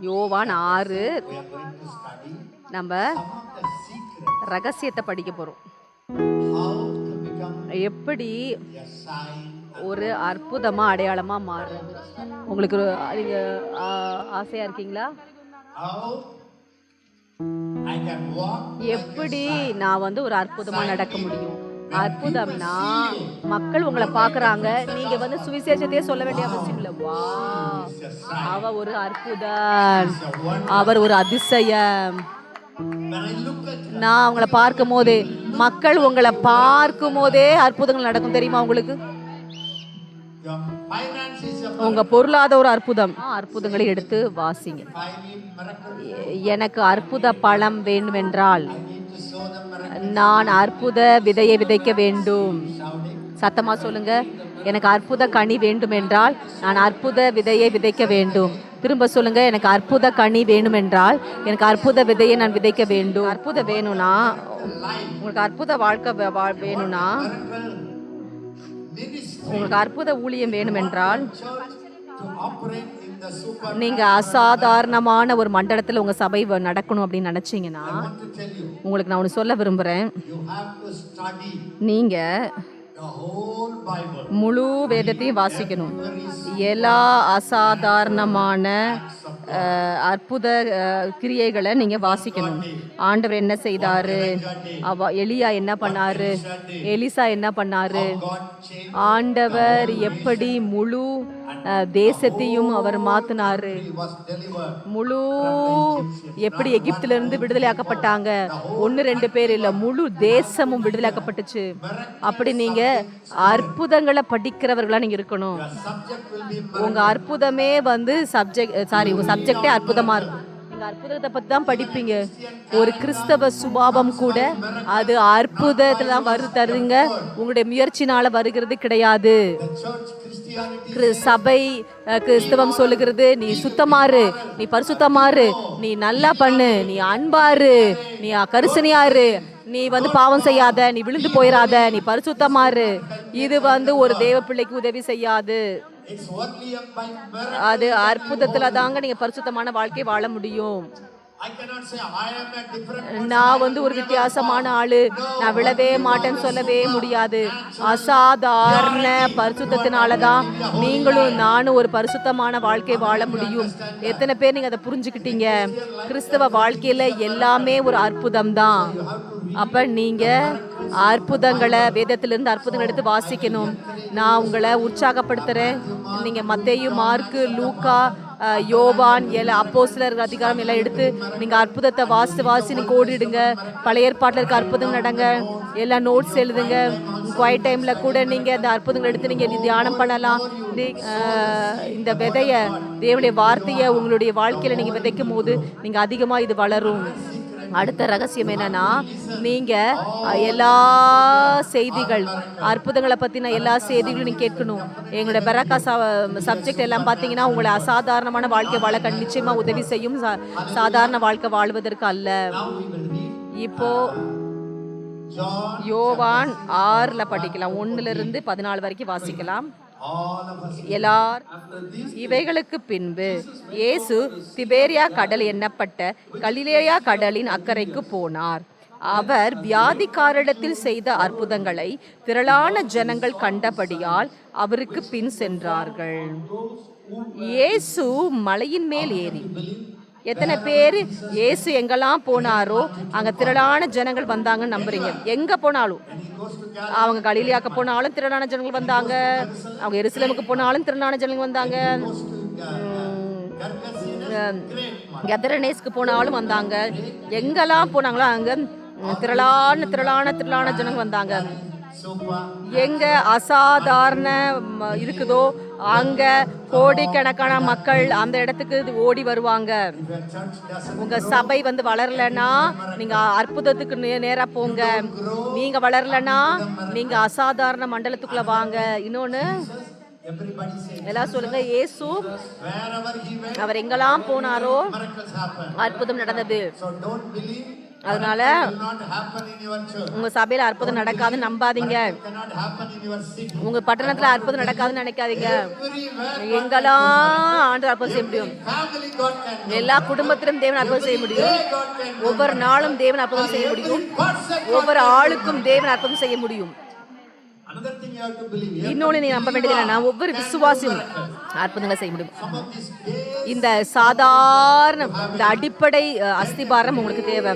யோவான் ஆறு. நம்ம ரகசியத்தை படிக்க போகிறோம் எப்படி. ஒரு அற்புதமாக அடையாளமாக மாறுறது உங்களுக்கு ஒரு- நீங்க ஆ, ஆசையா இருக்கீங்களா? எப்படி நான் வந்து ஒரு அற்புதமா நடக்க முடியும்? அற்புதம்னா மக்கள் உங்களை பாக்குறாங்க நீங்க வந்து சுவிசேஷத்தையே சொல்ல வேண்டிய அவசியம் இல்லை. வா. அவ ஒரு அற்புதம். அவர் ஒரு அதிசயம். நான் அவங்கள பார்க்கும் போதே மக்கள் உங்களை பார்க்கும் போதே அற்புதங்கள் நடக்கும் தெரியுமா உங்களுக்கு? உங்க பொருளாதார ஒரு அற்புதம். அற்புதங்களை எடுத்து வாசிங்க. எனக்கு அற்புத பழம் வேண்டுமென்றால் நான் அற்புத விதையை விதைக்க வேண்டும். சத்தமாக சத்தமா சொல்லுங்க. எனக்கு அற்புத கனி வேண்டும் என்றால் நான் அற்புத விதையை விதைக்க வேண்டும். திரும்ப சொல்லுங்க. எனக்கு அற்புத கனி வேணும் என்றால் எனக்கு அற்புத விதையை நான் விதைக்க வேண்டும். அற்புதம் வேணும்னா உங்களுக்கு அற்புத வாழ்க்கை வேணும்னா உங்களுக்கு அற்புத ஊழியம் வேணும் என்றால் நீங்க அசாதாரணமான ஒரு மண்டலத்தில் உங்க சபை நடக்கணும் அப்படின்னு நினைச்சீங்கன்னா உங்களுக்கு நான் ஒன்று சொல்ல study நீங்க. முழு வேதத்தையும் வாசிக்கணும். எல்லா அசாதாரணமான அற்புத கிரியைகளை நீங்க வாசிக்கணும். ஆண்டவர் என்ன செய்தாரு? அவ எலியா என்ன பண்ணாரு? எலிசா என்ன பண்ணாரு. ஆண்டவர் எப்படி முழு தேசத்தையும் அவர் மாத்தினாரு. முழு எப்படி எகிப்துல இருந்து விடுதலையாக்கப்பட்டாங்க? ஒன்னு ரெண்டு பேர் இல்ல முழு தேசமும் விடுதலையாக்கப்பட்டுச்சு. அப்படி நீங்க அற்புதங்களை படிக்கிறவர்களா நீங்க இருக்கணும். உங்க அற்புதமே வந்து சப்ஜெக்ட் சாரி உங்க சப்ஜெக்டே அற்புதமா இருக்கும். நீங்க அற்புதத்தை பத்தி தான் படிப்பீங்க. ஒரு கிறிஸ்தவ சுபாவம் கூட அது அற்புதத்துல தான் வரு தருங்க உங்களுடைய முயற்சினால வருகிறது கிடையாது. சபை கிறிஸ்தவம் சொல்லுகிறது நீ சுத்தமாறு நீ பரிசுத்தமாறு நீ நல்லா பண்ணு நீ அன்பாரு நீ கரிசனியாரு நீ வந்து பாவம் செய்யாத நீ விழுந்து போயிடாத நீ பரிசுத்தமாறு இது வந்து ஒரு தேவ பிள்ளைக்கு உதவி செய்யாது. அது அற்புதத்துல தாங்க நீங்க பரிசுத்தமான வாழ்க்கை வாழ முடியும் நான் வந்து ஒரு வித்தியாசமான ஆளு நான் விழவே மாட்டேன்னு சொல்லவே முடியாது அசாதாரண பரிசுத்தத்தினால தான் நீங்களும் நானும் ஒரு பரிசுத்தமான வாழ்க்கை வாழ முடியும் எத்தனை பேர் நீங்க அதை புரிஞ்சுக்கிட்டீங்க கிறிஸ்தவ வாழ்க்கையில எல்லாமே ஒரு அற்புதம் தான் அப்ப நீங்க அற்புதங்களை வேதத்திலிருந்து அற்புதங்களை எடுத்து வாசிக்கணும் நான் உங்களை உற்சாகப்படுத்துறேன் நீங்க மத்தேயு மார்க்கு லூக்கா அஹ், யோவான் எல சிலர் அதிகாரம் எல்லாம் எடுத்து நீங்கள் அற்புதத்தை வாசி வாசி நீங்கள் ஓடிடுங்க பழைய ஏற்பாட்டில் இருக்க அற்புதம் நடங்க. எல்லாம் நோட்ஸ் எழுதுங்க. குவாய்ட் டைமில் கூட நீங்கள் அந்த அற்புதங்கள் எடுத்து நீங்கள் தியானம் பண்ணலாம். நீ- இந்த விதையை தேவனுடைய வார்த்தையை உங்களுடைய வாழ்க்கையில் நீங்கள் விதைக்கும் போது நீங்கள் அதிகமாக இது வளரும். அடுத்த ரகசியம் என்னன்னா நீங்க எல்லா செய்திகள் அற்புதங்களை பத்தின எல்லா செய்திகளும் நீங்க கேட்கணும். எங்களுடைய பெராக்கா சப்ஜெக்ட் எல்லாம் பார்த்தீங்கன்னா உங்களை அசாதாரணமான வாழ்க்கை வாழ கண் நிச்சயமா உதவி செய்யும். சா- சாதாரண வாழ்க்கை வாழ்வதற்கு அல்ல. இப்போ யோவான் ஆறுல படிக்கலாம். ஒன்றுலேருந்து இருந்து பதினாலு வரைக்கும் வாசிக்கலாம். எல்லார் this, இவைகளுக்கு பின்பு இயேசு திபேரியா கடல் எண்ணப்பட்ட கலிலேயா கடலின் அக்கறைக்கு போனார். அவர் வியாதிக்காரிடத்தில் செய்த அற்புதங்களை திரளான ஜனங்கள் கண்டபடியால் அவருக்கு பின் சென்றார்கள். இயேசு மலையின் மேல் ஏறி எத்தனை பேர் இயேசு எங்கெல்லாம் போனாரோ அங்கே திரளான ஜனங்கள் வந்தாங்கன்னு நம்புறீங்க. எங்கே போனாலும். அவங்க கலிலியாக்க போனாலும் திரளான ஜனங்கள் வந்தாங்க. அவங்க எருசலமுக்கு போனாலும் திரளான ஜனங்கள் வந்தாங்க. கெதரனேஸ்க்கு போனாலும் வந்தாங்க. எங்கெல்லாம் போனாங்களோ அங்கே திரளான திரளான திரளான ஜனங்கள் வந்தாங்க. எங்க அசாதாரண இருக்குதோ அங்க கோடிக்கணக்கான மக்கள் அந்த இடத்துக்கு இது ஓடி வருவாங்க. உங்கள் உங்க சபை வந்து வளரலன்னா நீங்க அற்புதத்துக்கு நே- நேரா போங்க. நீங்க வளரலன்னா நீங்க அசாதாரண மண்டலத்துக்குள்ள வாங்க. இன்னொன்னு எல்லாம் சொல்லுங்க இயேசு அவர் எங்கெல்லாம் போனாரோ அற்புதம் நடந்தது. அதனால. உங்க சபையில அற்புதம் நடக்காதுன்னு நம்பாதீங்க. உங்க பட்டணத்துல அற்புதம் நடக்காதுன்னு நினைக்காதீங்க எங்கெல்லாம் ஆண்டு அற்புதம் செய்ய முடியும். எல்லா குடும்பத்திலும் தேவன் அற்புதம் செய்ய முடியும். ஒவ்வொரு நாளும் தேவன் அற்புதம் செய்ய முடியும் ஒவ்வொரு ஆளுக்கும் தேவன் அற்புதம் செய்ய முடியும் இன்னொன்னு நீ நம்ப வேண்டியது என்னன்னா ஒவ்வொரு விசுவாசியும் அற்புதங்களை செய்ய முடியும். இந்த சாதாரண இந்த அடிப்படை அஸ்திபாரம் உங்களுக்கு தேவை.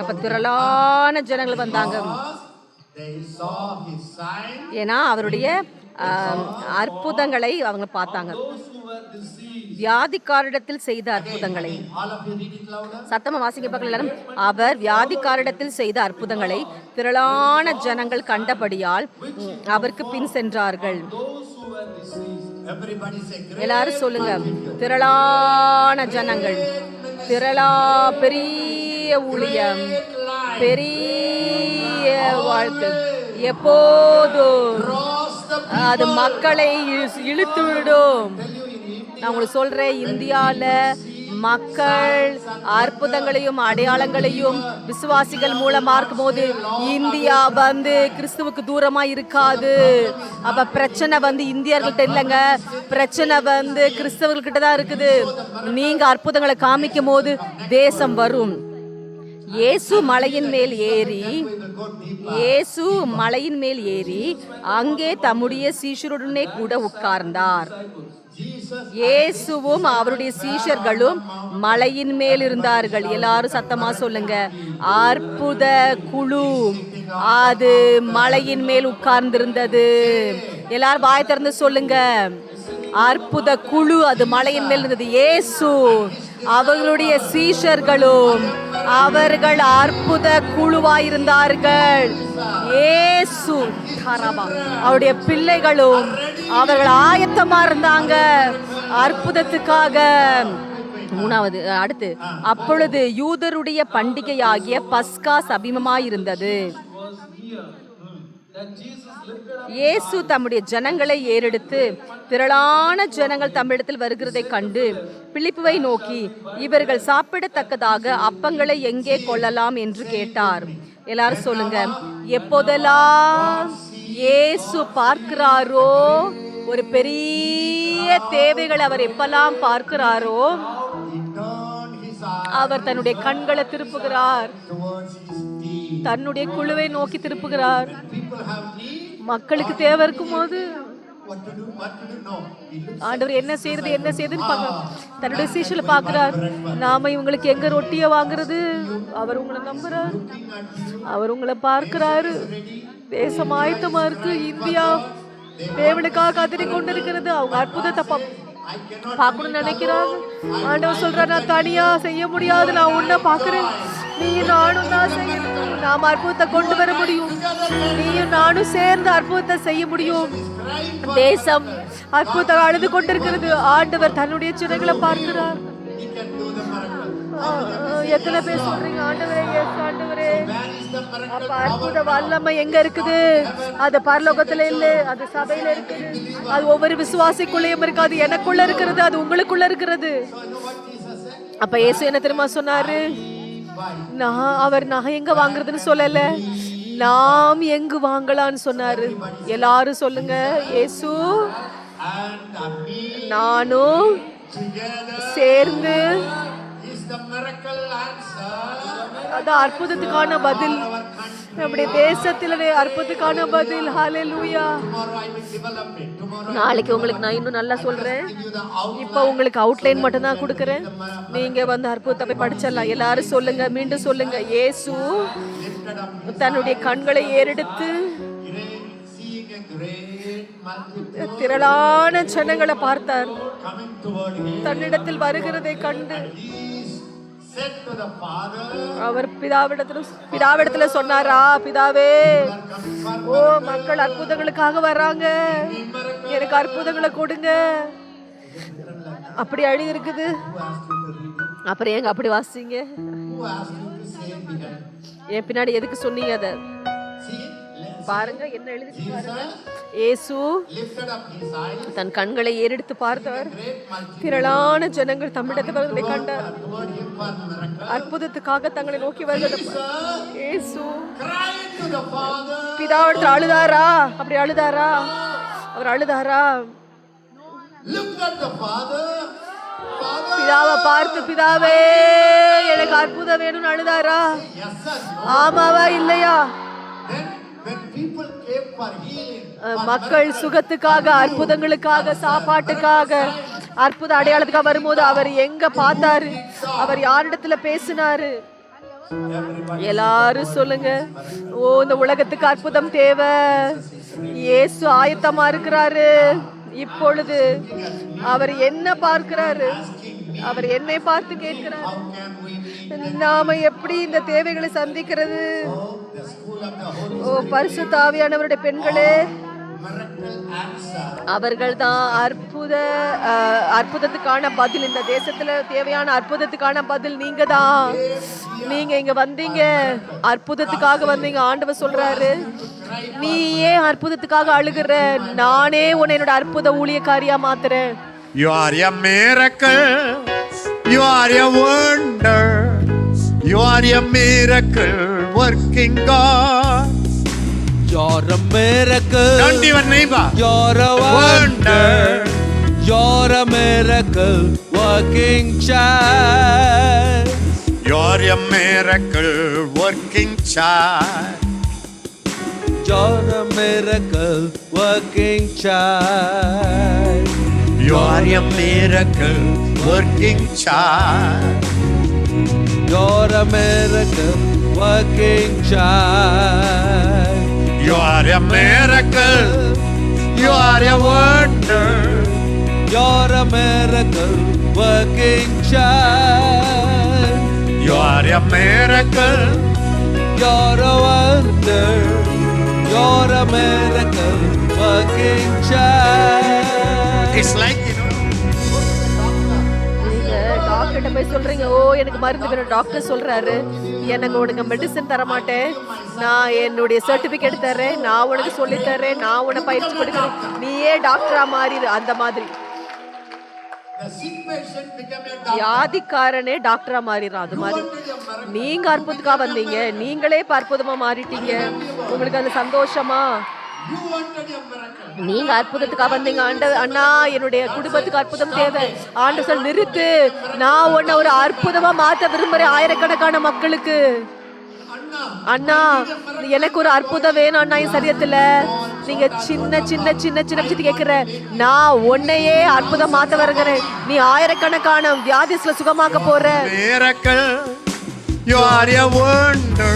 அப்ப திரளான ஜனங்கள் வந்தாங்க. ஏன்னா அவருடைய அற்புதங்களை அவங்க பார்த்தாங்க. வியாதிக்காரிடத்தில் செய்த அற்புதங்களை. சத்தமா வாசிக்க எல்லாரும் அவர் வியாதிக்காரிடத்தில் செய்த அற்புதங்களை திரளான ஜனங்கள் கண்டபடியால் அவருக்கு பின் சென்றார்கள். எல்லாரும் சொல்லுங்க. திரளான ஜனங்கள். திரளா பெரிய ஊழியம். பெரிய வாழ்க்கை. எப்போதும் அது மக்களை இழு- இழுத்து விடும் நான் உங்களுக்கு சொல்றேன் இந்தியாவில் மக்கள் அற்புதங்களையும் அடையாளங்களையும் விசுவாசிகள் மூலமா இருக்கும்போது இந்தியா வந்து கிறிஸ்துவுக்கு தூரமா இருக்காது. அப்ப பிரச்சனை வந்து இந்தியர்கள்ட்ட இல்லைங்க. பிரச்சனை வந்து கிறிஸ்தவர்கள்கிட்ட தான் இருக்குது. நீங்க அற்புதங்களை காமிக்கும் போது தேசம் வரும். இயேசு மலையின் மேல் ஏறி இயேசு மலையின் மேல் ஏறி அங்கே தம்முடைய சீஷருடனே கூட உட்கார்ந்தார். இயேசுவும் அவருடைய சீஷர்களும் மலையின் மேல் இருந்தார்கள். எல்லாரும் சத்தமா சொல்லுங்க. அற்புத குழு. அது மலையின் மேல் உட்கார்ந்திருந்தது. எல்லாரும் வாய் திறந்து சொல்லுங்க. அற்புத குழு அது மலையின் மேல் இருந்தது. இயேசு அவர்களுடைய சீஷர்களும் அவர்கள் அற்புத குழுவாயிருந்தார்கள். ஏசு அவருடைய பிள்ளைகளும் அவர்கள் ஆயத்தமா இருந்தாங்க அற்புதத்துக்காக. மூணாவது அடுத்து அப்பொழுது யூதருடைய பண்டிகையாகிய பஸ்கா சபிமமாயிருந்தது இயேசு தம்முடைய ஜனங்களை ஏறெடுத்து திரளான ஜனங்கள் தம்மிடத்தில் வருகிறதை கண்டு பிலிப்புவை நோக்கி இவர்கள் சாப்பிடத்தக்கதாக அப்பங்களை எங்கே கொள்ளலாம் என்று கேட்டார். எல்லாரும் சொல்லுங்க எப்போதெல்லாம் இயேசு பார்க்கிறாரோ ஒரு பெரிய தேவைகளை அவர் எப்பெல்லாம் பார்க்கிறாரோ அவர் தன்னுடைய கண்களை திருப்புகிறார். தன்னுடைய குழுவை நோக்கி திருப்புகிறார். மக்களுக்கு தேவை. He looks ஆண்டவர் என்ன செய்யறது என்ன செய்யுதுன்னு பார்க்க தன்னுடைய சீஷல பார்க்கிறார். நாம இவங்களுக்கு எங்க ரொட்டிய வாங்குறது? அவர் உங்களை நம்புறார். அவர் உங்களை பார்க்கிறாரு. தேசம் ஆயத்தமா இருக்கு. இந்தியா தேவனுக்காக காத்திரி கொண்டிருக்கிறது. அவங்க அற்புதத்தை பார்க்கணும்னு நினைக்கிறாங்க. ஆண்டவர் சொல்றார் நான் தனியா செய்ய முடியாது. நான் உன்னை பார்க்கிறேன். நீயும் நானும் தான் செய்யணும் நாம் அற்புதத்தை கொண்டு வர முடியும். நீயும் நானும் சேர்ந்து அற்புதத்தை செய்ய முடியும். தேசம் அற்புதம் அழுது கொண்டிருக்கிறது. ஆண்டவர் தன்னுடைய சிறைகளை பார்க்கிறார். எத்தனை பேர் சொல்றீங்க? ஆண்டவரே எஸ் ஆண்டவரே. அப்ப அற்புத வல்லமை எங்க இருக்குது? அது பரலோகத்துல இல்ல அது சபையில இருக்குது. அது ஒவ்வொரு விசுவாசிக்குள்ளேயும் இருக்கு. அது எனக்குள்ள இருக்கிறது அது உங்களுக்குள்ள இருக்கிறது. அப்ப இயேசு என்ன தெரியுமா சொன்னாரு? நான் அவர் நான் எங்க வாங்குறதுன்னு சொல்லல. நாம் எங்கு வாங்கலாம்னு சொன்னாரு. எல்லாரும் சொல்லுங்க me நானும் சேர்ந்து அதான் அற்புதத்துக்கான பதில். நம்முடைய தேசத்துல அற்புதத்துக்கான பதில். It. Tomorrow நாளைக்கு உங்களுக்கு நான் இன்னும் நல்லா outline. இப்போ உங்களுக்கு அவுட்லைன் மட்டும் தான் கொடுக்குறேன். நீங்க வந்து அற்புதத்தை போய் படிச்சிடலாம். எல்லாரும் சொல்லுங்க. மீண்டும் சொல்லுங்க. இயேசு Lifted up தன்னுடைய கண்களை ஏறெடுத்து திரளான ஜனங்களை பார்த்தார். தன்னிடத்தில் வருகிறதை கண்டு. அவர் பிதாவிடத்துல பிதாவிடத்துல சொன்னாரா பிதாவே ஓ மக்கள் அற்புதங்களுக்காக வர்றாங்க எனக்கு அற்புதங்களை கொடுங்க அப்படி அழி இருக்குது? அப்புறம் ஏங்க அப்படி வாசிங்க? என் பின்னாடி எதுக்கு சொன்னீங்க அதை பாருங்க என்ன எழுதி பாருங்க. இயேசு தன் கண்களை ஏறெடுத்து multitude. திரளான ஜனங்கள் வருவதை கண்டார். அற்புதத்துக்காக தங்களை நோக்கி வருகிறது. இயேசு பிதாவிடத்தில் அழுதாரா? அப்படி அழுதாரா? அவர் அழுதாரா? பிதாவை பார்த்து பிதாவே எனக்கு அற்புதம் வேணும்னு அழுதாரா. ஆமாவா இல்லையா? மக்கள் சுகத்துக்காக அற்புதங்களுக்காக சாப்பாட்டுக்காக அற்புத அடையாளத்துக்காக வரும்போது அவர் எங்க பார்த்தாரு? அவர் யாரிடத்துல பேசினாரு? எல்லாரும் சொல்லுங்க. ஓ இந்த உலகத்துக்கு அற்புதம் தேவை. இயேசு ஆயத்தமா இருக்கிறாரு. இப்பொழுது அவர் என்ன பார்க்கிறாரு? அவர் என்னை பார்த்து கேட்கிறார். நாம எப்படி இந்த தேவைகளை சந்திக்கிறது? ஓ பரிசுத்த ஆவியானவருடைய பெண்களே? அவர்கள் தான் அற்புத அற்புதத்துக்கான பதில் இந்த தேசத்துல தேவையான அற்புதத்துக்கான பதில் நீங்க தான் நீங்க இங்க வந்தீங்க அற்புதத்துக்காக வந்தீங்க ஆண்டவர் சொல்றாரு நீ ஏன் அற்புதத்துக்காக அழுகுற நானே உன்னை என்னோட அற்புத ஊழியக்காரியா மாத்துறேன் You are a miracle. You are a wonder. You are a miracle working God. You're a miracle. Don't even neighbor. You're a wonder. You're a miracle working child. You are a miracle working child. You're a miracle working child. You are a miracle working child. You're a miracle working child. You are a miracle. You are a wonder. You're a miracle working child. You are a miracle. You're a wonder. You're a miracle working child. It's like டாக்டர்கிட்ட போய் சொல்கிறீங்க ஓ எனக்கு மருந்து வேணும். Doctor சொல்கிறாரு எனக்கு உனக்கு medicine தரமாட்டேன். நான் என்னுடைய சர்டிஃபிகேட் தர்றேன். நான் உனக்கு சொல்லி தரேன் நான் உனக்கு பயிற்சி கொடுக்குறேன். நீயே டாக்டராக மாறிடு அந்த மாதிரி. வியாதிக்காரனே டாக்டரா மாறிடுறான். அது மாதிரி. நீங்க அற்புதத்துக்காக வந்தீங்க. நீங்களே இப்ப அற்புதமா மாறிட்டீங்க. உங்களுக்கு அது சந்தோஷமா? நீங்க அற்புதத்துக்காக வந்தீங்க ஆண்ட அண்ணா என்னுடைய குடும்பத்துக்கு அற்புதம் தேவை ஆண்டு சொல் நிறுத்து நான் உன்ன ஒரு அற்புதமா மாத்த விரும்புறேன் ஆயிரக்கணக்கான மக்களுக்கு அண்ணா எனக்கு ஒரு அற்புதம் வேணும் அண்ணா என் சரியத்துல நீங்க சின்ன சின்ன சின்ன சின்ன விஷயத்தை கேக்குற நான் உன்னையே அற்புதம் மாத்த வருகிறேன் நீ ஆயிரக்கணக்கான வியாதிஸ்ல சுகமாக்க போற. You are a wonder.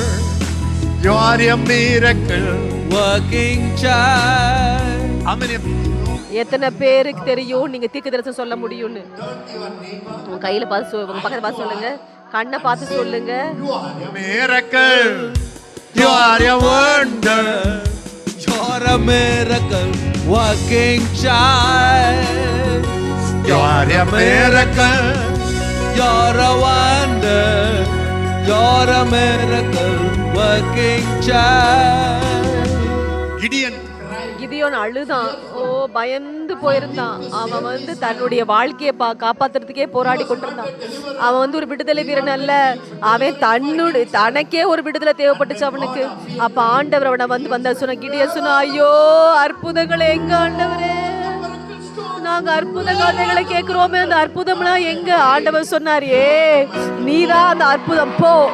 You are a miracle. Working child. How many of you know? எத்தனை பேருக்கு தெரியும் நீங்க தீர்க்க தரிசனம் சொல்ல முடியும்னு உங்க கையில பார்த்து சொ- உங்க பக்கத்துல பார்த்து சொல்லுங்க கண்ணை பார்த்து சொல்லுங்க Miracle. You are a wonder. You're a miracle working child. You are a miracle. You're a wonder. You're a miracle working child. Gideon. அழுதான். ஓ பயந்து போயிருந்தான். அவன் வந்து தன்னுடைய வாழ்க்கையை பா காப்பாத்துறதுக்கே போராடி கொண்டிருந்தான். அவன் வந்து ஒரு விடுதலை வீரன் அல்ல. அவன் தன்னுடைய தனக்கே ஒரு விடுதலை தேவைப்பட்டுச்சு அவனுக்கு. அப்ப ஆண்டவர் அவனை வந்து வந்த சொன்ன கிடிய சொன்ன ஐயோ அற்புதங்களை எங்க ஆண்டவரே? நாங்க அற்புத கதைகளை கேட்கிறோமே அந்த அற்புதம்லாம் எங்க? ஆண்டவர் சொன்னார் ஏ நீதான் அந்த அற்புதம். போ.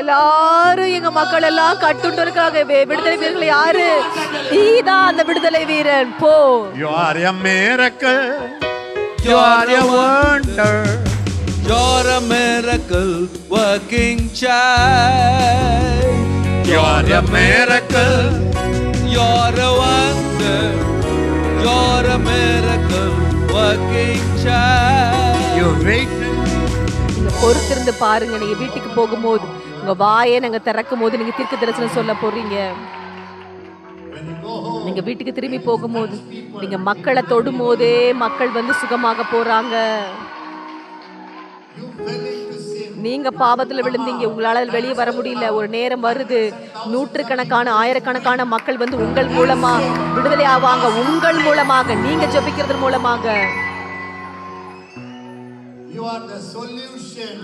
எல்லாரும் எங்க மக்கள் எல்லாம் கட்டுண்டு இருக்காங்க விடுதலை வீரர்கள் யாரு நீதான் அந்த விடுதலை வீரன் போ You are a miracle. You are a wonder. You're a miracle working child. You are a miracle. You're a wonder. You're a miracle working child. You wait. நீங்க பொறுத்திருந்து பாருங்க நீங்க வீட்டுக்கு போகும்போது உங்க வாயை நாங்க திறக்கும் போது நீங்க தீர்க்க தரிசனம் சொல்ல போறீங்க. நீங்க வீட்டுக்கு திரும்பி போகும்போது நீங்க மக்களை தொடும் போதே மக்கள் வந்து சுகமாக போறாங்க. நீங்க பாவத்துல விழுந்தீங்க உங்களால வெளியே வர முடியல. ஒரு நேரம் வருது நூற்றுக்கணக்கான ஆயிரக்கணக்கான மக்கள் வந்து உங்கள் மூலமா விடுதலை ஆவாங்க. உங்கள் மூலமாக நீங்க ஜபிக்கிறது மூலமாக.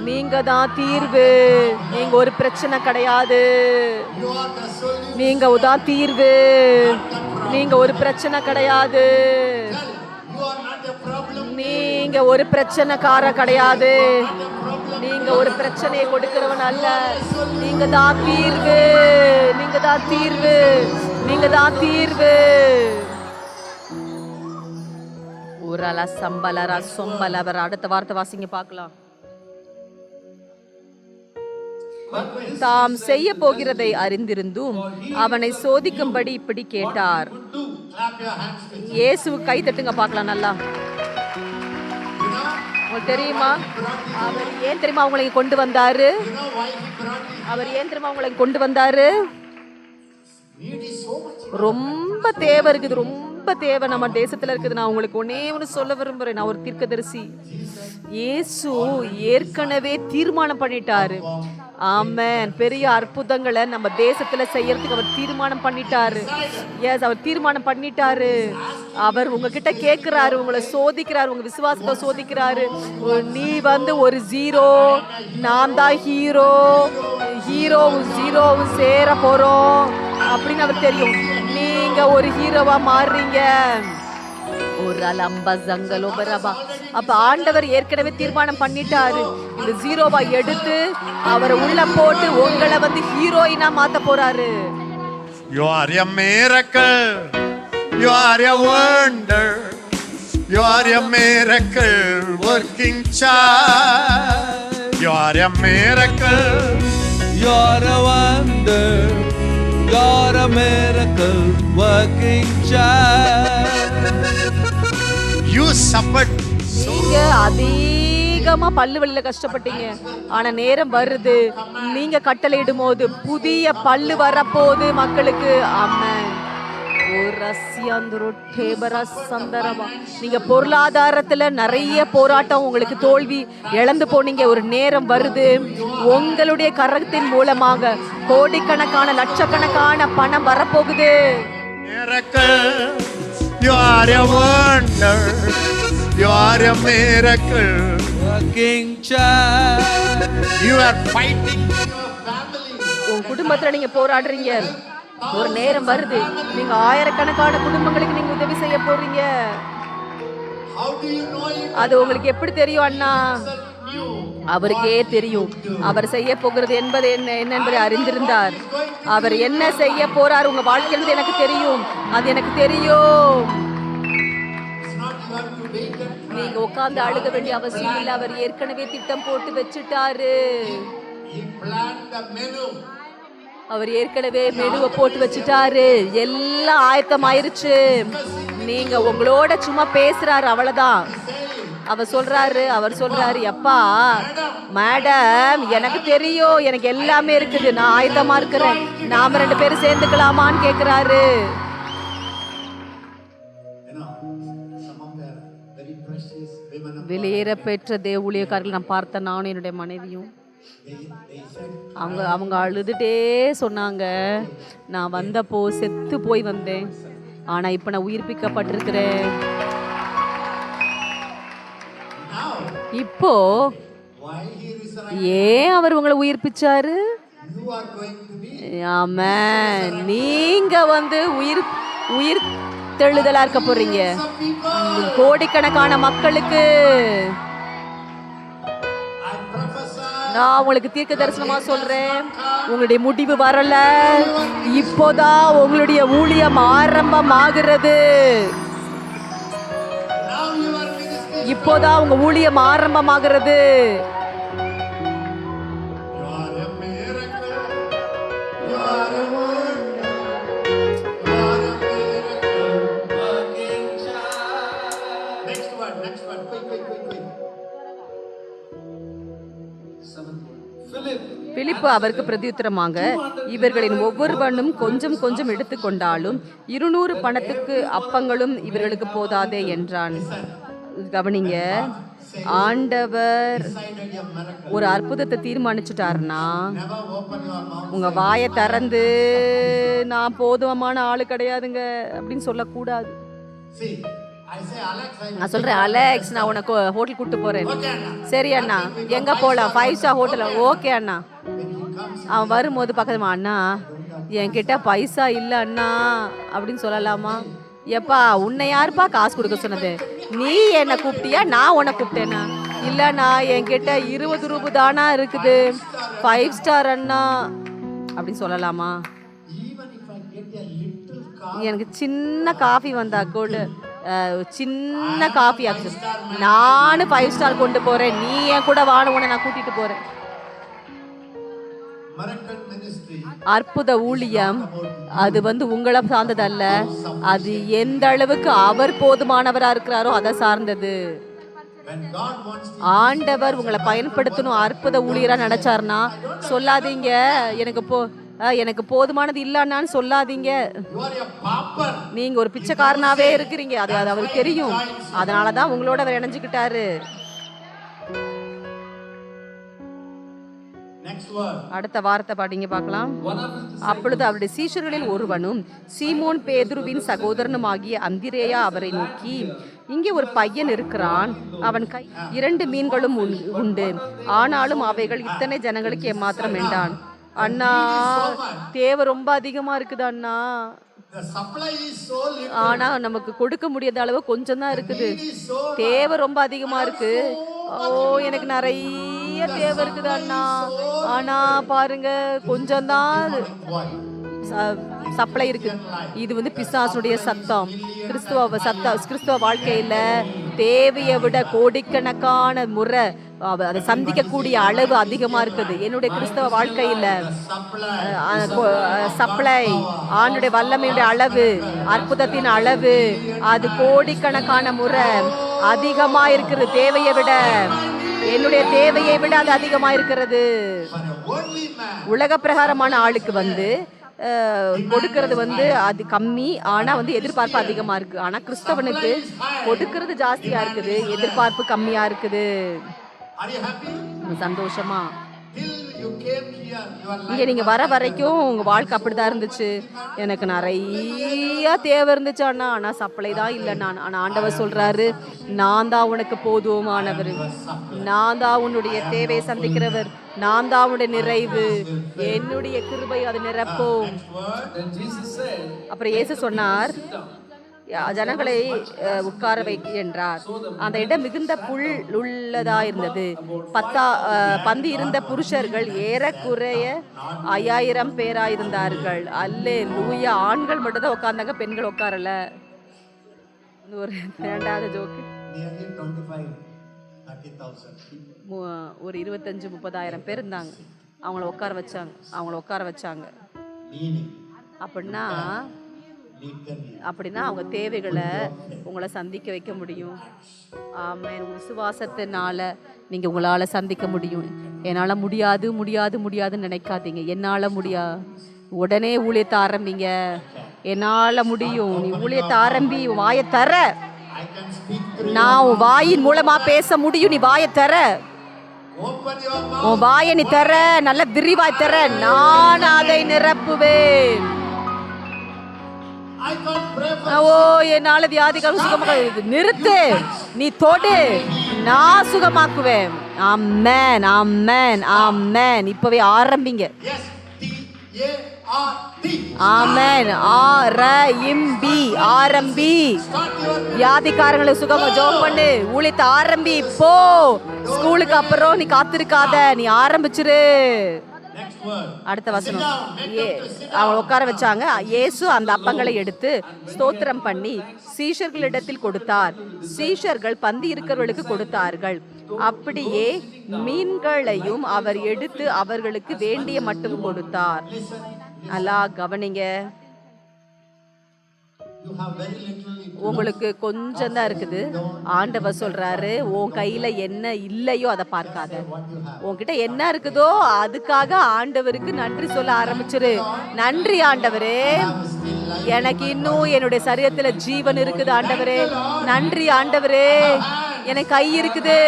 நீங்க தான் தீர்வு. நீங்க ஒரு பிரச்சனை கிடையாது. You are the solution. நீங்க தான் தீர்வு. நீங்க ஒரு பிரச்சனை கிடையாது. நீங்க ஒரு பிரச்சனைக்கார கிடையாது. நீங்க ஒரு பிரச்சனையை கொடுக்கிறவன் அல்ல. நீங்க தான் தீர்வு. நீங்க தான் தீர்வு. நீங்க தான் தீர்வு. உரலா சம்பலரா சொம்பலவர். அடுத்த வார்த்தை வாசிங்க பார்க்கலாம். தாம் செய்ய போகிறதை அறிந்திருந்தும் அவனை சோதிக்கும்படி இப்படி கேட்டார். இயேசு கை தட்டுங்க பார்க்கலாம் நல்லா. உங்களுக்கு தெரியுமா? அவர் ஏன் தெரியுமா அவங்களை கொண்டு வந்தாரு? அவர் ஏன் தெரியுமா அவங்களை கொண்டு வந்தாரு? ரொம்ப தேவை இருக்குது ரொம்ப தேவை நம்ம தேசத்துல இருக்குது. நான் உங்களுக்கு ஒன்னே ஒன்று சொல்ல விரும்புறேன். நான் ஒரு தீர்க்கதரிசி. இயேசு ஏற்கனவே தீர்மானம் பண்ணிட்டாரு. ஆமேன். பெரிய அற்புதங்களை நம்ம தேசத்துல செய்யறதுக்கு அவர் தீர்மானம் பண்ணிட்டாரு. எஸ் அவர் தீர்மானம் பண்ணிட்டாரு. அவர் உங்ககிட்ட கேட்கிறாரு உங்களை சோதிக்கிறாரு உங்க விசுவாசத்தை சோதிக்கிறாரு. நீ வந்து ஒரு ஜீரோ நான் தான் ஹீரோ ஹீரோவும் ஜீரோவும் சேர போறோம் அப்படின்னு அவர் தெரியும். நீங்க ஒரு ஹீரோவா மாறுறீங்க ஒரு அலம்ப ஜங்கலோ பரபா அப்ப ஆண்டவர் ஏற்கனவே தீர்மானம் பண்ணிட்டாரு இந்த ஜீரோவா எடுத்து அவரை உள்ள போட்டு உங்களை வந்து ஹீரோயினா மாத்த போறாரு You are a miracle. You are a wonder. You are a miracle working child. You are a miracle. You're a wonder. You're a miracle working child. You suffered. நீங்க அதிகமா பல்லு வலியில கஷ்டப்பட்டீங்க. ஆனா நேரம் வருது. நீங்க கட்டளையிடும் போது புதிய பல்லு வரப்போகுது மக்களுக்கு. ஆமென். நீங்க பொருளாதாரத்துல நிறைய போராட்டம் உங்களுக்கு தோல்வி இழந்து போனீங்க ஒரு நேரம் வருது உங்களுடைய கரத்தின் மூலமாக கோடிக்கணக்கான லட்சக்கணக்கான பணம் வரப்போகுது. You are a wonder. You are a miracle. Working child. You are fighting. உங்க குடும்பத்துல நீங்க போராடுறீங்க ஒரு நேரம் வருது. நீங்க ஆயிரக்கணக்கான குடும்பங்களுக்கு நீங்க உதவி செய்ய போறீங்க. அது உங்களுக்கு எப்படி தெரியும் அண்ணா? அவருக்கே தெரியும். அவர் செய்ய போகிறது என்பது என்ன என்ன என்பதை அறிந்திருந்தார். அவர் என்ன செய்ய போறார் உங்க வாழ்க்கையிலிருந்து எனக்கு தெரியும். அது எனக்கு தெரியும். நீங்க உட்கார்ந்து அழுக வேண்டிய அவசியம் இல்லை. அவர் ஏற்கனவே திட்டம் போட்டு வச்சுட்டாரு. அவர் ஏற்கனவே மெனுவை போட்டு வச்சுட்டாரு. எல்லாம் ஆயத்தமாயிருச்சு. நீங்க உங்களோட சும்மா பேசுறாரு அவ்வளவுதான். அவர் சொல்றாரு அவர் சொல்றாரு எப்பா மேடம் எனக்கு தெரியும் எனக்கு எல்லாமே இருக்குது. நான் ஆயத்தமா இருக்கிறேன். நாம ரெண்டு பேரும் சேர்ந்துக்கலாமான்னு கேக்குறாரு. வெளியேற பெற்ற தேவ ஊழியக்காரர்கள் நான் பார்த்த நானும் என்னுடைய மனைவியும் அவங்க அவங்க அழுதுட்டே சொன்னாங்க. நான் வந்தப்போ செத்து போய் வந்தேன். ஆனா இப்ப நான் உயிர்ப்பிக்கப்பட்டிருக்கிறேன். இப்போ ஏன் அவர் உங்களை உயிர்ப்பிச்சாரு? ஆமா நீங்க வந்து உயிர் உயிர் தெழுதலா இருக்க போறீங்க. கோடிக்கணக்கான மக்களுக்கு. நான் உங்களுக்கு தீர்க்க தரிசனமா சொல்றேன். உங்களுடைய முடிவு வரல. இப்போதான் உங்களுடைய ஊழியம் ஆரம்பமாகிறது. இப்போதான் உங்க ஊழியம் ஆரம்பமாகிறது. பிலிப்பு அவருக்கு பிரதியுத்தரமாக இவர்களின் ஒவ்வொருவனும் கொஞ்சம் கொஞ்சம் எடுத்துக்கொண்டாலும் இருநூறு பணத்துக்கு அப்பங்களும் இவர்களுக்கு போதாதே என்றான் கவனிங்க ஆண்டவர். ஒரு அற்புதத்தை தீர்மானிச்சுட்டாருன்னா. உங்க வாயை திறந்து நான் போதுமான ஆளு கிடையாதுங்க அப்படின்னு சொல்லக்கூடாது நான் சொல்றேன் அலெக்ஸ் நான் உனக்கு ஹோட்டல் கூட்டு போறேன். சரி அண்ணா எங்க போலாம் ஃபைவ் ஸ்டார் ஹோட்டல் ஓகே அண்ணா அவன் வரும்போது பக்கத்துல அண்ணா என்கிட்ட பைசா இல்லை அண்ணா அப்படின்னு சொல்லலாமா? எப்பா உன்னை யாருப்பா காசு கொடுக்க சொன்னது? நீ என்னை கூப்பிட்டியா? நான் உன்னை கூப்பிட்டேனா? இல்லைண்ணா என்கிட்ட இருபது ரூபா தானா இருக்குது. ஃபைவ் ஸ்டார் அண்ணா அப்படின்னு சொல்லலாமா? எனக்கு சின்ன காஃபி வந்தா கூட சின்ன காஃபி ஆச்சு. நானும் ஃபைவ் ஸ்டார் கொண்டு போகிறேன் நீ என் கூட வாழ உன்னை நான் கூட்டிகிட்டு போகிறேன் அற்புத ஊழியம். அது வந்து உங்களை சார்ந்ததல்ல. அது எந்த அளவுக்கு அவர் போதுமானவரா இருக்கிறாரோ அதை சார்ந்தது. ஆண்டவர் உங்களை பயன்படுத்தணும் அற்புத ஊழியரா நினைச்சாருன்னா சொல்லாதீங்க. எனக்கு போ எனக்கு போதுமானது இல்லைன்னான்னு சொல்லாதீங்க. நீங்க ஒரு பிச்சைக்காரனாவே இருக்கிறீங்க. அது அது அவருக்கு தெரியும். அதனாலதான் உங்களோட அவர் இணைஞ்சுக்கிட்டாரு. அடுத்த வார்த்தை பாடிங்க பார்க்கலாம். அப்பொழுது அவருடைய சீஷர்களில் ஒருவனும் சீமோன் பேதுருவின் சகோதரனுமாகிய அந்திரேயா அவரை நோக்கி இங்கே ஒரு பையன் இருக்கிறான். அவன் கை இரண்டு மீன்களும் உண்- உண்டு. ஆனாலும் அவைகள் இத்தனை ஜனங்களுக்கு ஏமாத்திரம் வேண்டான் அண்ணா தேவை ரொம்ப அதிகமா இருக்குது அண்ணா. ஆனா நமக்கு கொடுக்க முடியாத அளவு கொஞ்சம் தான் இருக்குது தேவை ரொம்ப அதிகமா இருக்கு. ஓ எனக்கு நிறைய தேவை இருக்குது அண்ணா? ஆனா பாருங்க கொஞ்சம் தான் சப்ளை இருக்கு. இது வந்து பிசாசுடைய சத்தம். கிறிஸ்துவ சத்த கிறிஸ்துவ வாழ்க்கையில தேவையை விட கோடிக்கணக்கான முறை அதை சந்திக்கக்கூடிய அளவு அதிகமா இருக்குது. என்னுடைய கிறிஸ்தவ வாழ்க்கையில சப்ளை ஆணுடைய வல்லமையுடைய அளவு அற்புதத்தின் அளவு அது கோடிக்கணக்கான முறை அதிகமா இருக்குது. தேவையை விட என்னுடைய தேவையை விட அது அதிகமா இருக்கிறது. உலக பிரகாரமான ஆளுக்கு வந்து கொடுக்கறது வந்து அது கம்மி. ஆனா வந்து எதிர்பார்ப்பு அதிகமா இருக்கு. ஆனா கிறிஸ்தவனுக்கு கொடுக்கறது ஜாஸ்தியா இருக்குது. எதிர்பார்ப்பு கம்மியா இருக்குது? சந்தோஷமா. இங்க நீங்க வர வரைக்கும் உங்க வாழ்க்கை அப்படிதான் இருந்துச்சு. எனக்கு நிறைய தேவை இருந்துச்சு அண்ணா. ஆனா சப்ளை தான் இல்லை நான் ஆனா ஆண்டவர் சொல்றாரு நான் தான் உனக்கு போதுமானவர். நான் தான் உன்னுடைய தேவையை சந்திக்கிறவர். நான் தான் உன்னுடைய நிறைவு. என்னுடைய கிருபை அது நிரப்பும். Jesus said, அப்புறம் இயேசு சொன்னார் ஜனங்களை உட்கார வை என்றார். அந்த இடம் மிகுந்த புல் உள்ளதா இருந்தது பத்தா பந்து இருந்த புருஷர்கள் ஏறக்குறைய ஐயாயிரம் பேரா இருந்தார்கள் அல்லே லூயா ஆண்கள் மட்டும் தான் உட்கார்ந்தாங்க பெண்கள் உட்காரல. ஒரு வேண்டாத ஜோக்கு nearly 25, 30,000 ஒரு இருபத்தஞ்சு முப்பதாயிரம் பேர் இருந்தாங்க. அவங்கள உட்கார வச்சாங்க. அவங்கள உட்கார வச்சாங்க. அப்படின்னா. அப்படின்னா அவங்க தேவைகளை உங்களை சந்திக்க வைக்க முடியும். ஆமாம் விசுவாசத்தினால நீங்கள் உங்களால் சந்திக்க முடியும். என்னால் முடியாது முடியாது முடியாதுன்னு நினைக்காதீங்க. என்னால் முடியா உடனே ஊழியத்தை ஆரம்பிங்க. என்னால் முடியும். நீ ஊழியத்தை ஆரம்பி உன் வாயை தர. நான் உன் வாயின் மூலமா பேச முடியும். நீ வாயை தர. உன் வாயை நீ தர. நல்ல விரிவாய் தர. நான் அதை நிரப்புவேன். ஓ என்னால வியாதிகள் சுகமாக நிறுத்து. நீ தொடு. நான் சுகமாக்குவேன். ஆமென் ஆமென் ஆமென். இப்பவே ஆரம்பிங்க. ஆமென். ஆர இம்பி ஆரம்பி. வியாதிக்காரங்களை சுகமா ஜோம் பண்ணு. ஊழியத்தை ஆரம்பி. போ. ஸ்கூலுக்கு அப்புறம் நீ காத்திருக்காத. நீ ஆரம்பிச்சிரு. அடுத்த வசனம். ஏ அவங்க உட்கார வச்சாங்க. இயேசு அந்த அப்பங்களை எடுத்து ஸ்தோத்திரம் பண்ணி சீஷர்களிடத்தில் கொடுத்தார். சீஷர்கள் பந்தி இருக்கிறவர்களுக்கு கொடுத்தார்கள். அப்படியே மீன்களையும் அவர் எடுத்து அவர்களுக்கு வேண்டிய மட்டும் கொடுத்தார். நல்லா கவனிங்க. உங்களுக்கு கொஞ்சம் தான் இருக்குது. ஆண்டவர் சொல்றாரு உன் கையில என்ன இல்லையோ அதை பார்க்காத. உன்கிட்ட என்ன இருக்குதோ அதுக்காக ஆண்டவருக்கு நன்றி சொல்ல ஆரம்பிச்சிரு. நன்றி ஆண்டவரே. எனக்கு இன்னும் என்னுடைய சரீரத்துல ஜீவன் இருக்குது ஆண்டவரே. நன்றி ஆண்டவரே. எனக்கு கை இருக்குது.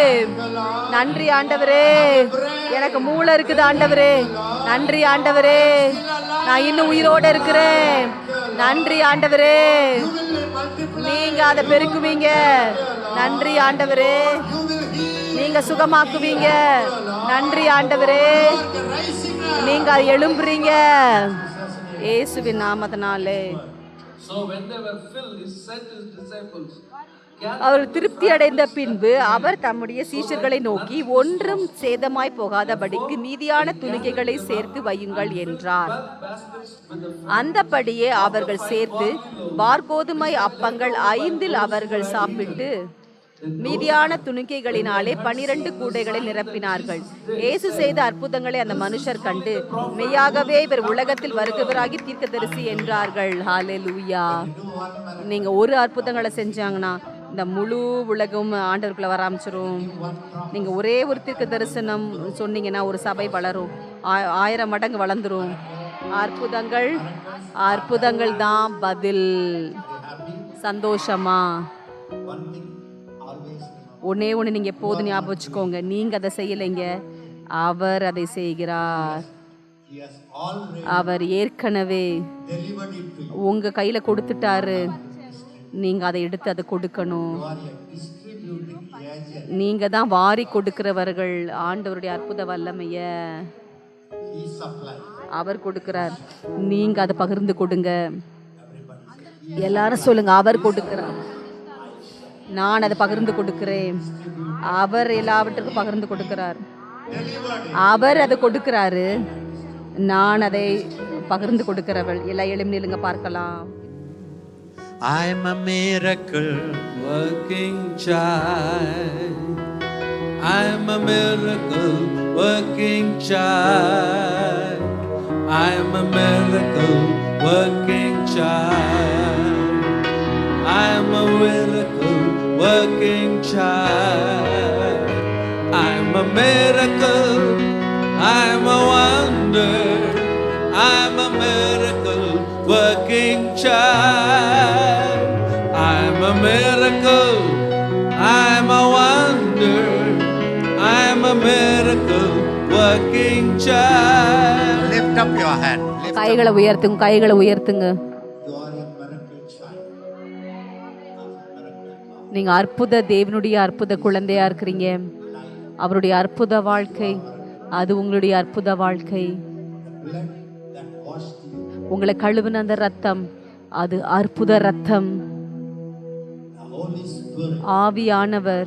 நன்றி ஆண்டவரே. எனக்கு மூளை இருக்குது ஆண்டவரே. நன்றி ஆண்டவரே. நான் இன்னும் உயிரோட இருக்கிறேன். நன்றி ஆண்டவரே. நீங்க அதை பெருக்குவீங்க. நன்றி ஆண்டவரே. நீங்க சுகமாக்குவீங்க. நன்றி ஆண்டவரே. நீங்க எழும்புறீங்க. இயேசுவின் நாமத்தினாலே. So when they were filled, he said to his disciples, அவர் திருப்தி அடைந்த பின்பு அவர் தம்முடைய சீஷர்களை நோக்கி ஒன்றும் சேதமாய் போகாதபடிக்கு மீதியான துணிக்கைகளை சேர்த்து வையுங்கள் என்றார். அந்தபடியே அவர்கள் சேர்த்து பார்கோதுமை அப்பங்கள் ஐந்தில் அவர்கள் சாப்பிட்டு மீதியான துணிக்கைகளினாலே பனிரெண்டு கூடைகளை நிரப்பினார்கள். இயேசு செய்த அற்புதங்களை அந்த மனுஷர் கண்டு மெய்யாகவே இவர் உலகத்தில் வருகிறவராகி தீர்க்கதரிசி என்றார்கள். ஹalleluya. நீங்க ஒரு அற்புதங்களை செஞ்சாங்கன்னா இந்த முழு உலகம் ஆண்டவருக்குள்ளே வர ஆரம்பிச்சிரும். நீங்கள் ஒரே ஒரு தீர்க்க தரிசனம் சொன்னீங்கன்னா ஒரு சபை வளரும். ஆ- ஆயிரம் மடங்கு வளர்ந்துரும். அற்புதங்கள் அற்புதங்கள் தான் பதில். சந்தோஷமா? ஒன்னே ஒன்று நீங்கள் எப்போதும் ஞாபகம் வச்சுக்கோங்க. நீங்கள் அதை செய்யலைங்க. அவர் அதை செய்கிறார். அவர் ஏற்கனவே உங்கள் கையில் கொடுத்துட்டாரு. நீங்கள் அதை எடுத்து அதை கொடுக்கணும். நீங்கள் தான் வாரி கொடுக்கிறவர்கள். ஆண்டவருடைய அற்புத வல்லமைய. அவர் கொடுக்கிறார். நீங்கள் அதை பகிர்ந்து கொடுங்க. எல்லாரும் சொல்லுங்க அவர் கொடுக்கிறார். நான் அதை பகிர்ந்து கொடுக்கிறேன். அவர் எல்லாவற்றுக்கும் பகிர்ந்து கொடுக்கிறார். அவர் அதை கொடுக்கிறாரு. நான் அதை பகிர்ந்து கொடுக்கிறவள். எல்லா எளிமையிலுங்க பார்க்கலாம். I'm a miracle. working child. I'm a miracle working child. I'm a miracle working child. I'm a miracle working child. I'm a miracle. I'm a wonder. I'm a miracle working child. I'm a miracle. I'm a wonder. I'm a miracle working child. Lift up your hand. Lift கைகளை உயர்த்துங்க கைகளை உயர்த்துங்க You are a miracle child. நீங்க அற்புத தேவனுடைய அற்புத குழந்தையா இருக்கிறீங்க அவருடைய அற்புத வாழ்க்கை அது உங்களுடைய அற்புத வாழ்க்கை. உங்களை கழுவின அந்த ரத்தம் அது அற்புத ரத்தம் ஆவியானவர்.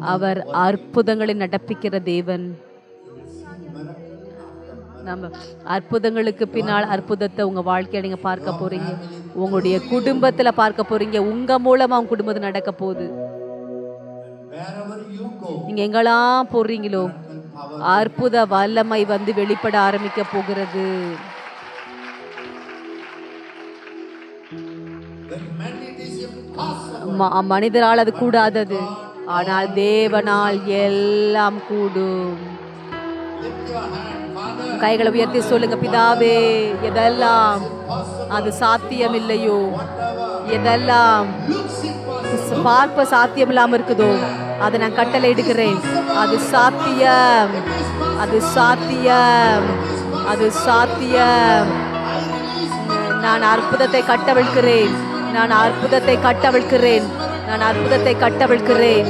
அவர் அற்புதங்களை நடப்பிக்கிற தேவன். நம்ம அற்புதங்களுக்கு பின்னால் அற்புதத்தை உங்க வாழ்க்கையை நீங்க பார்க்க போறீங்க. உங்களுடைய குடும்பத்துல பார்க்க போறீங்க. உங்க மூலமா உங்க குடும்பத்தில் நடக்க போகுது. Wherever you go, நீங்க எங்கெல்லாம் போறீங்களோ அற்புத வல்லமை வந்து வெளிப்பட ஆரம்பிக்க போகிறது. மனிதரால் அது கூடாதது. ஆனால் தேவனால் எல்லாம் கூடும். கைகளை உயர்த்தி சொல்லுங்க பிதாவே எதெல்லாம்? அது சாத்தியம் இல்லையோ எதெல்லாம்? பார்ப்ப சாத்தியம் இல்லாம இருக்குதோ அதை நான் கட்டளை எடுக்கிறேன் அது சாத்தியம். அது சாத்தியம். அது சாத்தியம். நான் அற்புதத்தை கட்டவிழ்க்கிறேன். நான் அற்புதத்தை கட்டவிழ்கிறேன் நான் அற்புதத்தை கட்டவிழ்கிறேன்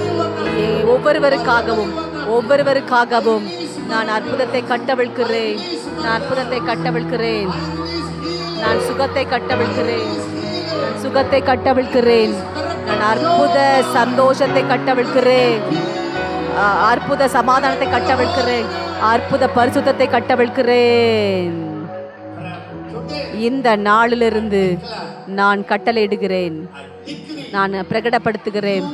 ஒவ்வொருவருக்காகவும் ஒவ்வொருவருக்காகவும் நான் அற்புதத்தை கட்டவிழ்கிறேன் நான் அற்புதத்தை கட்டவிழ்கிறேன் நான் சுகத்தை கட்டவிழ்கிறேன் நான் சுகத்தை கட்டவிழ்கிறேன் நான் அற்புத சந்தோஷத்தை கட்டவிழ்கிறேன் அற்புத சமாதானத்தை கட்டவிழ்கிறேன் அற்புத பரிசுத்தத்தை கட்டவிழ்கிறேன் இந்த நாளிலிருந்து நான் கட்டளையிடுகிறேன். நான் பிரகடப்படுத்துகிறேன்.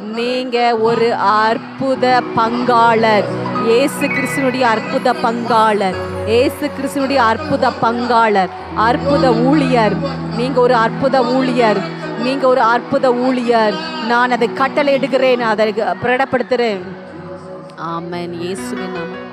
நீங்க ஒரு அற்புத பங்காளர். இயேசு கிறிஸ்துனுடைய அற்புத பங்காளர். இயேசு கிறிஸ்துனுடைய அற்புத பங்காளர். அற்புத ஊழியர். நீங்க ஒரு அற்புத ஊழியர். நீங்க ஒரு அற்புத ஊழியர். நான் அதை கட்டளையிடுகிறேன் அதை பிரகடப்படுத்துகிறேன். ஆமன். இயேசுவின் நாமத்தில்.